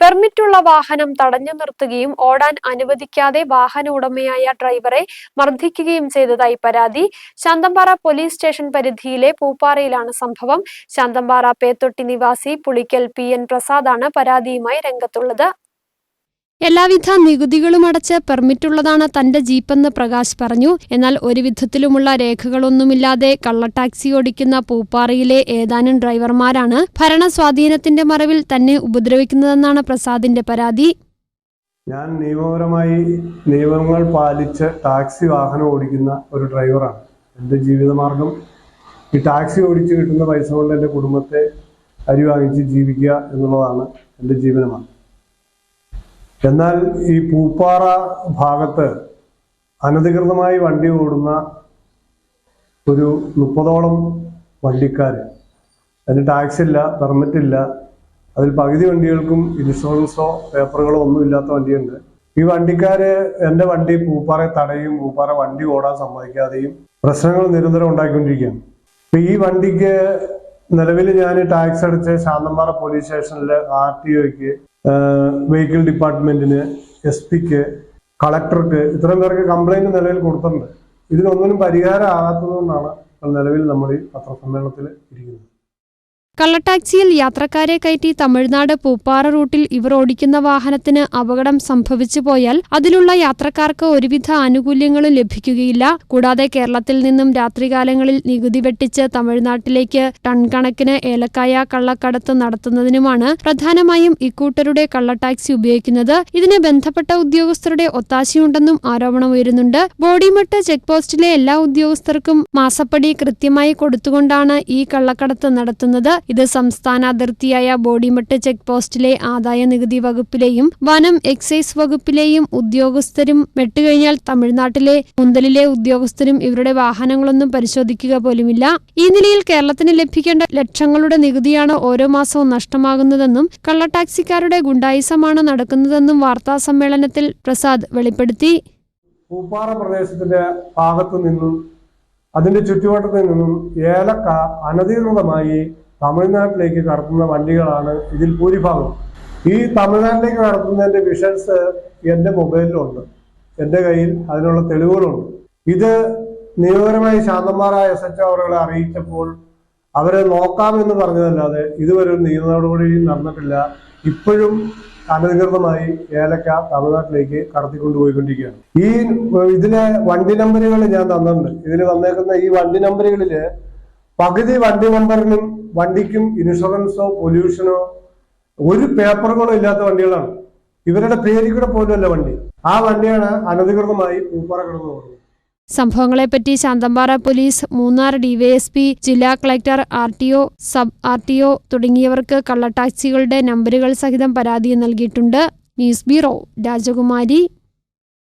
പെർമിറ്റുള്ള വാഹനം തടഞ്ഞു നിർത്തുകയും ഓടാൻ അനുവദിക്കാതെ വാഹന ഉടമയായ ഡ്രൈവറെ മർദ്ദിക്കുകയും ചെയ്തതായി പരാതി. ശാന്തമ്പാറ പോലീസ് സ്റ്റേഷൻ പരിധിയിലെ പൂപ്പാറയിലാണ് സംഭവം. ശാന്തമ്പാറ പേത്തൊട്ടി നിവാസി പുളിക്കൽ പി. എൻ. പ്രസാദാണ് പരാതിയുമായി രംഗത്തുള്ളത്. എല്ലാവിധ നികുതികളും അടച്ച് പെർമിറ്റുള്ളതാണ് തന്റെ ജീപ്പെന്ന് പ്രകാശ് പറഞ്ഞു. എന്നാൽ ഒരു വിധത്തിലുമുള്ള രേഖകളൊന്നുമില്ലാതെ കള്ളടാക്സി ഓടിക്കുന്ന പൂപ്പാറയിലെ ഏതാനും ഡ്രൈവർമാരാണ് ഭരണ സ്വാധീനത്തിന്റെ മറവിൽ തന്നെ ഉപദ്രവിക്കുന്നതെന്നാണ് പ്രസാദിന്റെ പരാതി. ഞാൻ നിയമപരമായി നിയമങ്ങൾ പാലിച്ച് ടാക്സി വാഹനം ഓടിക്കുന്ന ഒരു ഡ്രൈവറാണ്. എന്റെ ജീവിതമാർഗം ഈ ടാക്സി ഓടിച്ച് കിട്ടുന്ന പൈസ കൊണ്ട് എന്റെ കുടുംബത്തെ അരി വാങ്ങിച്ച് ജീവിക്കുക എന്നുള്ളതാണ് എന്റെ ജീവനമാണ് എന്നാൽ ഈ പൂപ്പാറ ഭാഗത്ത് അനധികൃതമായി വണ്ടി ഓടുന്ന ഒരു മുപ്പതോളം വണ്ടിക്കാർ അതിന് ടാക്സ് ഇല്ല പെർമിറ്റ് ഇല്ല അതിൽ പകുതി വണ്ടികൾക്കും ഇൻഷുറൻസോ പേപ്പറുകളോ ഒന്നും ഇല്ലാത്ത വണ്ടിയുണ്ട്. ഈ വണ്ടിക്കാര് എന്റെ വണ്ടി പൂപ്പാറ തടയും പൂപ്പാറ വണ്ടി ഓടാൻ സമ്മതിക്കാതെയും പ്രശ്നങ്ങൾ നിരന്തരം ഉണ്ടാക്കിക്കൊണ്ടിരിക്കുകയാണ് അപ്പൊ ഈ വണ്ടിക്ക് നിലവിൽ ഞാൻ ടാക്സ് അടിച്ച് ശാന്തമ്പാറ പോലീസ് സ്റ്റേഷനിലെ ആർ ടി ഒക്ക് വെഹിക്കിൾ ഡിപ്പാർട്ട്മെന്റിന് എസ് പിക്ക് കളക്ടർക്ക് ഇത്രയും പേർക്ക് കംപ്ലൈന്റ് നിലവിൽ കൊടുത്തിട്ടുണ്ട്. ഇതിനൊന്നിനും പരിഹാരം ആകാത്തതുകൊണ്ടാണ് നിലവിൽ നമ്മൾ ഈ പത്രസമ്മേളനത്തിൽ ഇരിക്കുന്നത്. കള്ളടാക്സിയിൽ യാത്രക്കാരെ കയറ്റി തമിഴ്നാട് പൂപ്പാറ റൂട്ടിൽ ഇവർ ഓടിക്കുന്ന വാഹനത്തിന് അപകടം സംഭവിച്ചു പോയാൽ അതിലുള്ള യാത്രക്കാർക്ക് ഒരുവിധ ആനുകൂല്യങ്ങളും ലഭിക്കുകയില്ല. കൂടാതെ കേരളത്തിൽ നിന്നും രാത്രികാലങ്ങളിൽ നികുതി വെട്ടിച്ച് തമിഴ്നാട്ടിലേക്ക് ടൺ കണക്കിന് ഏലക്കായ കള്ളക്കടത്ത് നടത്തുന്നതിനുമാണ് പ്രധാനമായും ഇക്കൂട്ടരുടെ കള്ളടാക്സി ഉപയോഗിക്കുന്നത്. ഇതിന് ബന്ധപ്പെട്ട ഉദ്യോഗസ്ഥരുടെ ഒത്താശയുണ്ടെന്നും ആരോപണമുയരുന്നുണ്ട് ബോഡിമെട്ട് ചെക്ക് പോസ്റ്റിലെ എല്ലാ ഉദ്യോഗസ്ഥർക്കും മാസപ്പടി കൃത്യമായി കൊടുത്തുകൊണ്ടാണ് ഈ കള്ളക്കടത്ത് നടത്തുന്നത്. ഇത് സംസ്ഥാന അതിർത്തിയായ ബോഡിമട്ട് ചെക്ക് പോസ്റ്റിലെ ആദായ നികുതി വകുപ്പിലെയും വനം എക്സൈസ് വകുപ്പിലെയും ഉദ്യോഗസ്ഥരും വെട്ടുകഴിഞ്ഞാൽ തമിഴ്നാട്ടിലെ മുന്തലിലെ ഉദ്യോഗസ്ഥരും ഇവരുടെ വാഹനങ്ങളൊന്നും പരിശോധിക്കുക പോലുമില്ല. ഈ നിലയിൽ കേരളത്തിന് ലഭിക്കേണ്ട ലക്ഷങ്ങളുടെ നികുതിയാണ് ഓരോ മാസവും നഷ്ടമാകുന്നതെന്നും കള്ളടാക്സിക്കാരുടെ ഗുണ്ടായിസമാണ് നടക്കുന്നതെന്നും വാർത്താ സമ്മേളനത്തിൽ പ്രസാദ് വെളിപ്പെടുത്തി. പൂപ്പാറ പ്രദേശത്തിന്റെ ഭാഗത്തു നിന്നും അതിന്റെ ചുറ്റുവട്ടത്തിൽ നിന്നും ഏലക്ക അനധികൃതമായി തമിഴ്നാട്ടിലേക്ക് കടത്തുന്ന വണ്ടികളാണ് ഇതിൽ ഭൂരിഭാഗം ഈ തമിഴ്നാട്ടിലേക്ക് കടത്തുന്നതിന്റെ വിഷൻസ് എന്റെ മൊബൈലിലുണ്ട്. എന്റെ കയ്യിൽ അതിനുള്ള തെളിവുകളുണ്ട്. ഇത് നിയമപരമായി ശാന്തന്മാരായ എസ് എച്ച് അവരുകളെ അറിയിച്ചപ്പോൾ അവരെ നോക്കാമെന്ന് പറഞ്ഞതല്ലാതെ ഇതുവരെ ഒരു നിയമ നടപടിയും നടന്നിട്ടില്ല. ഇപ്പോഴും അനധികൃതമായി ഏലക്ക തമിഴ്നാട്ടിലേക്ക് കടത്തിക്കൊണ്ടുപോയിക്കൊണ്ടിരിക്കുകയാണ്. ഈ ഇതിലെ വണ്ടി നമ്പറുകൾ ഞാൻ തന്നിട്ടുണ്ട്. ഇതിൽ വന്നേക്കുന്ന ഈ വണ്ടി നമ്പറുകളിൽ പകുതി വണ്ടി നമ്പറിനും വണ്ടിക്കും ഇൻഷുറൻസോ പൊല്യൂഷനോ ഒരു പേപ്പറുകളോ ഇല്ലാത്ത വണ്ടികളാണ്. ഇവരുടെ പേരിൽ കൂടെ പോലുമല്ല വണ്ടി. ആ വണ്ടിയാണ് അനധികൃതമായി പൂപ്പാറ കിടന്നു പോകുന്നത്. സംഭവങ്ങളെപ്പറ്റി ശാന്തമ്പാറ പോലീസ് മൂന്നാർ ഡിവൈഎസ്പി ജില്ലാ collector R T O sub R T O തുടങ്ങിയവർക്ക് കള്ളടാക്സികളുടെ നമ്പറുകൾ സഹിതം പരാതി നൽകിയിട്ടുണ്ട്. ന്യൂസ് ബ്യൂറോ രാജകുമാരി.